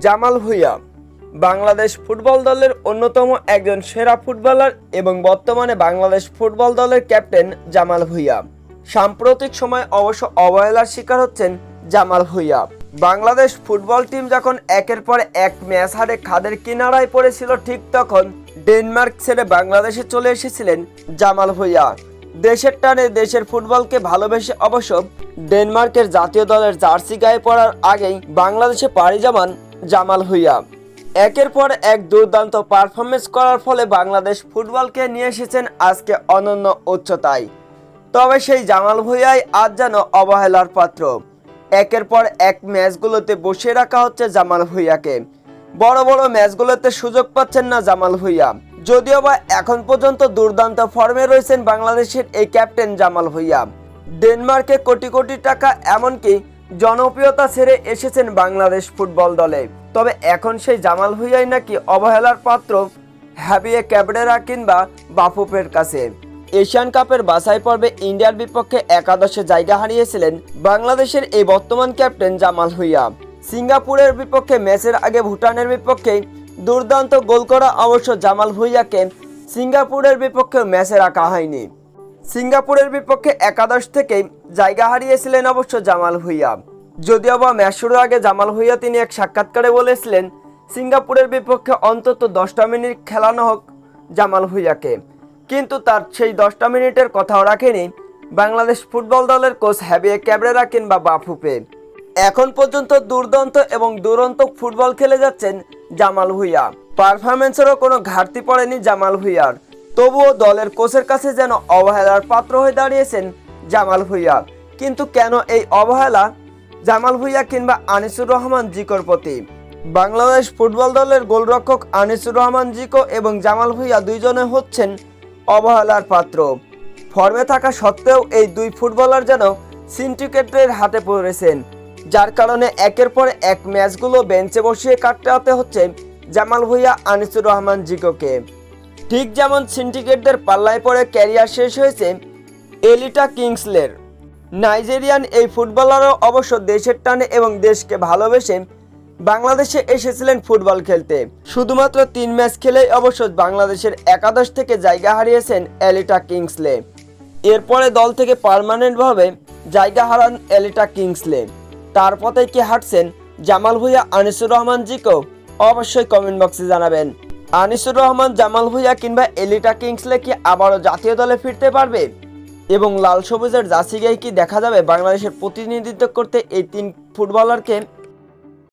Jamal Bhuiyan. Bangladesh football দলের অন্যতম একজন সেরা ফুটবলার এবং বর্তমানে বাংলাদেশ ফুটবল দলের ক্যাপ্টেন জামাল ভুঁইয়া। সাম্প্রতিক সময় অবশ্য অবহেলার শিকার হচ্ছেন জামাল ভুঁইয়া। বাংলাদেশ ফুটবল টিম যখন একের পর এক ম্যাচ হারে খাদের কিনারায় পড়েছিল, ঠিক তখন ডেনমার্ক ছেড়ে বাংলাদেশে চলে এসেছিলেন জামাল ভুঁইয়া। দেশের টানে দেশের ফুটবলকে ভালোবেসে অবশ্য ডেনমার্কের জাতীয় দলের জার্সি গায়ে পড়ার আগেই বাংলাদেশে পাড়ি জমান জামাল ভুঁইয়া একের পর এক দুর্দান্ত পারফরমেন্স করার ফলে বাংলাদেশ ফুটবলকে নিয়ে এসেছেন আজকে অনন্য উচ্চতায়। তবে সেই জামাল ভুঁইয়াই আজ যেন অবহেলার পাত্র। একের পর এক ম্যাচগুলোতে বসিয়ে রাখা হচ্ছে জামাল ভুঁইয়াকে। বড় বড় ম্যাচগুলোতে সুযোগ পাচ্ছেন না জামাল ভুঁইয়া। যদিও বা এখন পর্যন্ত দুর্দান্ত ফর্মে রয়েছেন বাংলাদেশের এই ক্যাপ্টেন জামাল ভুঁইয়া। ডেনমার্কে কোটি কোটি টাকা এমনকি জনপ্রিয়তা ছেড়ে এসেছেন বাংলাদেশ ফুটবল দলে। তবে এখন সেই জামাল ভুঁইয়াই নাকি অবহেলার পাত্র হ্যাবিয়ে ক্যাবরেরা কিংবা বাফুপের কাছে। এশিয়ান কাপের বাছাই পর্বে ইন্ডিয়ার বিপক্ষে একাদশে জায়গা হারিয়েছিলেন বাংলাদেশের এই বর্তমান ক্যাপ্টেন জামাল ভুঁইয়া। সিঙ্গাপুরের বিপক্ষে ম্যাচের আগে ভুটানের বিপক্ষে দুর্দান্ত গোল করা অবশ্য জামাল ভুঁইয়াকে সিঙ্গাপুরের বিপক্ষে ম্যাচে রাখা হয়নি। সিঙ্গাপুরের বিপক্ষে একাদশ থেকেই জায়গা হারিয়েছিলেন অবশ্য জামাল ভুঁইয়া। যদিও বা ম্যাচ শুরুর আগে জামাল ভুঁইয়া তিনি এক সাক্ষাৎকারে বলেছিলেন, সিঙ্গাপুরের বিপক্ষে অন্তত দশটা মিনিট খেলানো হোক জামাল ভুঁইয়াকে। কিন্তু তার সেই দশটা মিনিটের কথাও রাখেনি বাংলাদেশ ফুটবল দলের কোচ হ্যাবিয়ে ক্যাবরেরা কিংবা বাফুপে এখন পর্যন্ত দুর্দান্ত এবং দুরন্ত ফুটবল খেলে যাচ্ছেন জামাল ভুঁইয়া। পারফরমেন্সেরও কোনো ঘাটতি পড়েনি জামাল ভুঁইয়ার। তবুও দলের কোচের কাছে যেন অবহেলার পাত্র হয়ে দাঁড়িয়েছেন জামাল ভুঁইয়া। কিন্তু কেন এই অবহেলা? জামাল ভুঁইয়া কিংবা আনিসুর রহমান জিকোর প্রতি। বাংলাদেশ ফুটবল দলের গোলরক্ষক আনিসুর রহমান জিকো এবং জামাল ভুঁইয়া দুইজনে হচ্ছেন অবহেলার পাত্র। ফর্মে থাকা সত্ত্বেও এই দুই ফুটবলার যেন সিন্ডিকেটের হাতে পড়েছেন, যার কারণে একের পর এক ম্যাচগুলো বেঞ্চে বসিয়ে কাটাতে হচ্ছে জামাল ভুঁইয়া আনিসুর রহমান জিকোকে। ঠিক যেমন সিন্ডিকেটদের পাল্লায় পড়ে ক্যারিয়ার শেষ হয়েছে এলিটা কিংসলের। নাইজেরিয়ান এই ফুটবলারও অবশ্য দেশের টানে এবং দেশকে ভালোবেসে বাংলাদেশে এসেছিলেন ফুটবল খেলতে। শুধুমাত্র তিন ম্যাচ খেলেই অবশ্য বাংলাদেশের একাদশ থেকে জায়গা হারিয়েছেন এলিটা কিংসলে। এরপরে দল থেকে পার্মানেন্টভাবে জায়গা হারান এলিটা কিংসলে। তার পথে কি হাঁটছেন জামাল ভুঁইয়া আনিসুর রহমান জিকো অবশ্যই কমেন্ট বক্সে জানাবেন। আনিসুর রহমান, জামাল ভুইয়া কিংবা এলিটা কিংসলে কি আবারও জাতীয় দলে ফিরতে পারবে? এবং লাল সবুজের জার্সি গায়ে কি দেখা যাবে বাংলাদেশের প্রতিনিধিত্ব করতে এই তিন ফুটবলারকে?